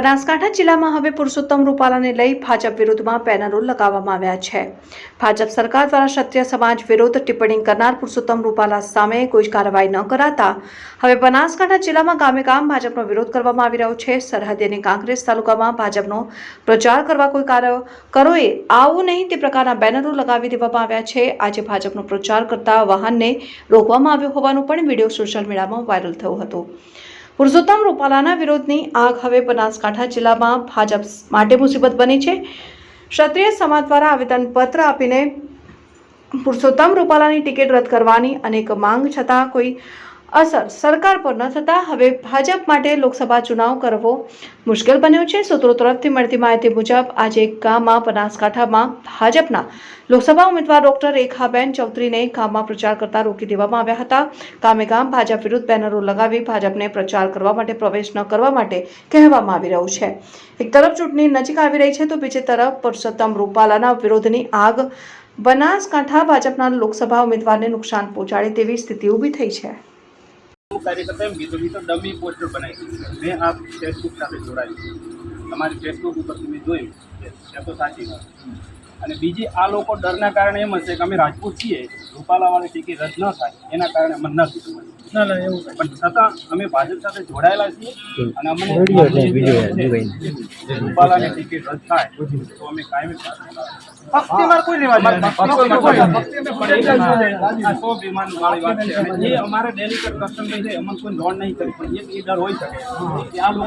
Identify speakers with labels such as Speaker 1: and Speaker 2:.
Speaker 1: બનાસકાંઠા જિલ્લામાં હવે પુરુષોત્તમ રૂપાલાને લઈ ભાજપ વિરુદ્ધમાં બેનરો લગાવવામાં આવ્યા છે. ભાજપ સરકાર દ્વારા ક્ષત્રિય સમાજ વિરુદ્ધ ટિપ્પણી કરનાર પુરુષોત્તમ રૂપાલા સામે કોઈ કાર્યવાહી ન કરાતા હવે બનાસકાંઠા જિલ્લામાં ગામે ગામ ભાજપનો વિરોધ કરવામાં આવી રહ્યો છે. સરહદી અને કાંકરેજ તાલુકામાં ભાજપનો પ્રચાર કરવા કોઈ કાર્ય કરોએ આવું નહીં તે પ્રકારના બેનરો લગાવી દેવામાં આવ્યા છે. આજે ભાજપનો પ્રચાર કરતા વાહનને રોકવામાં આવ્યો હોવાનું પણ વીડિયો સોશિયલ મીડિયામાં વાયરલ થયો હતો. પુરુષોત્તમ રૂપાલાના વિરોધની આગ હવે બનાસકાંઠા જિલ્લામાં ભાજપ માટે મુસીબત બની છે. ક્ષત્રિય સમાજ દ્વારા આવેદનપત્ર આપીને પુરુષોત્તમ રૂપાલાની ટિકિટ રદ કરવાની અનેક માંગ છતાં કોઈ અસર સરકાર પર ન થતાં હવે ભાજપ માટે લોકસભા ચુનાવ કરવો મુશ્કેલ બન્યો છે. સૂત્રો તરફથી મળતી માહિતી મુજબ આજે ગામમાં બનાસકાંઠામાં ભાજપના લોકસભા ઉમેદવાર ડોક્ટર રેખાબેન ચૌધરીને ગામમાં પ્રચાર કરતા રોકી દેવામાં આવ્યા હતા. ગામે ગામ ભાજપ વિરુદ્ધ બેનરો લગાવી ભાજપને પ્રચાર કરવા માટે પ્રવેશ ન કરવા માટે કહેવામાં આવી રહ્યું છે. એક તરફ ચૂંટણી નજીક આવી રહી છે તો બીજી તરફ પુરુષોત્તમ રૂપાલાના વિરોધની આગ બનાસકાંઠા ભાજપના લોકસભા ઉમેદવારને નુકસાન પહોંચાડે તેવી સ્થિતિ ઊભી થઈ છે.
Speaker 2: હું કાર્યકર્તા એમ કીધું. કે ડમી પોસ્ટર બનાવી દીધું મેં આ ફેસબુક સાથે જોડાયું તમારી ફેસબુક ઉપર તમે જોયું એ તો સાચી વાત અને બીજી આ લોકો ડરના કારણે એમ હશે કે અમે રાજપૂત છીએ રૂપાલાવાળી ટિકિટ રદ ન થાય એના કારણે અમને ન કીધું ના ના એવું પણ છતાં અમે ભાજપ સાથે જોડાયેલા છીએ અને અમને રૂપાલાની ટિકિટ રદ થાય તો અમે કાયમી
Speaker 3: ભક્તિમાં કોઈ લેવા દેવા નહીં.
Speaker 2: આ સો વિમાન વાળી વાત છે. અને અમારે ડેલી કસ્ટમ છે અમને કોઈ લોન નહીં કરી પણ એક એ ડર હોય શકે. કે આ લોકો